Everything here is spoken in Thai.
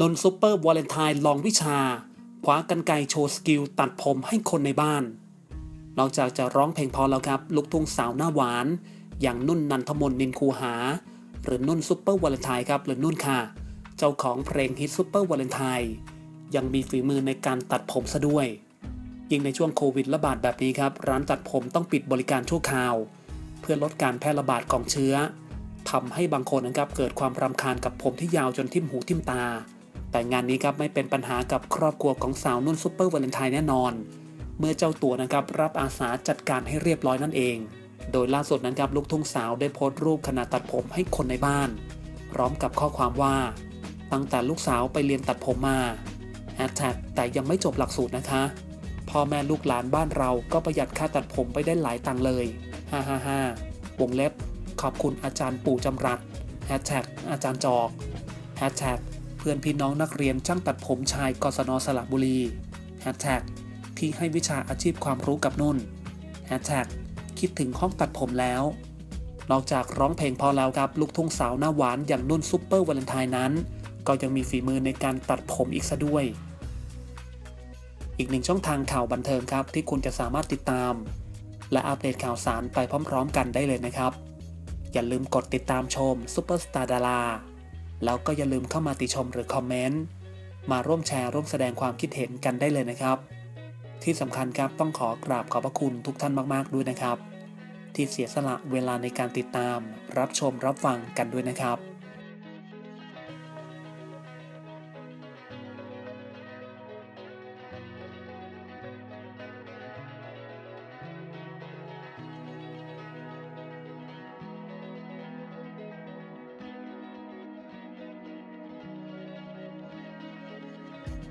นนซุปเปอร์วาเลนไทน์ลองวิชาคว้ากันไกรโชว์สกิลตัดผมให้คนในบ้าน นอกจากจะร้องเพลงพอแล้วครับ ลูกทุ่งสาวหน้าหวาน อย่างนุ่นนันทมนนินคูหา หรือนุ่นซุปเปอร์วาเลนไทน์ครับหรือนุ่นค่ะ เจ้าของเพลงฮิตซุปเปอร์วาเลนไทน์ยังมีฝีมือในการตัดผมซะด้วย ยิ่งในช่วงโควิดระบาดแบบนี้ครับ ร้านตัดผมต้องปิดบริการชั่วคราว เพื่อลดการแพร่ระบาดของเชื้อทำให้บางคนนะครับเกิดความรำคาญกับผมที่ยาวจนทิ่มหูทิ่มตา แต่งานนี้ครับไม่เป็นปัญหากับครอบครัวของสาวนุ่นซุปเปอร์วาเลนไทน์แน่นอน เมื่อเจ้าตัวนะครับรับอาสาจัดการให้เรียบร้อยนั่นเอง โดยล่าสุดนั้นครับลูกทุ่งสาวได้โพสต์รูปขณะตัดผมให้คนในบ้าน พร้อมกับข้อความว่า ตั้งแต่ลูกสาวไปเรียนตัดผมมาแฮชแท็กแต่ยังไม่จบหลักสูตรนะคะพ่อแม่ลูกหลานบ้านเราก็ประหยัดค่าตัดผมไปได้หลายตังเลยฮ่าฮ่าฮ่าวงเล็บ ขอบคุณอาจารย์ปู่จำรัดแฮชแท็กอาจารย์จอกแฮชแท็ก พื่อนพี่น้องนักเรียนช่างตัดผมชายกศนสระบุรีแฮชแท็กที่ให้วิชาอาชีพความรู้กับนุ่นแฮชแท็กคิดถึงห้องตัดผมแล้ว นอกจากร้องเพลงพอแล้วครับลูกทุ่งสาวหน้าหวานอย่างนุ่นซุปเปอร์วาเลนไทน์นั้น ก็ยังมีฝีมือในการตัดผมอีกซะด้วย อีกหนึ่งช่องทางข่าวบันเทิงครับ ที่คุณจะสามารถติดตาม และอัปเดตข่าวสารไปพร้อม ๆ กันได้เลยนะครับ อย่าลืมกดติดตามชมซุปเปอร์สตาร์ดารา แล้วก็อย่าลืมเข้ามาติชมหรือคอมเมนต์มาร่วมแชร์ร่วมแสดงความคิดเห็นกันได้เลยนะครับ ที่สำคัญครับต้องขอกราบขอบพระคุณทุกท่านมากๆด้วยนะครับ ที่เสียสละเวลาในการติดตาม รับชมรับฟังกันด้วยนะครับ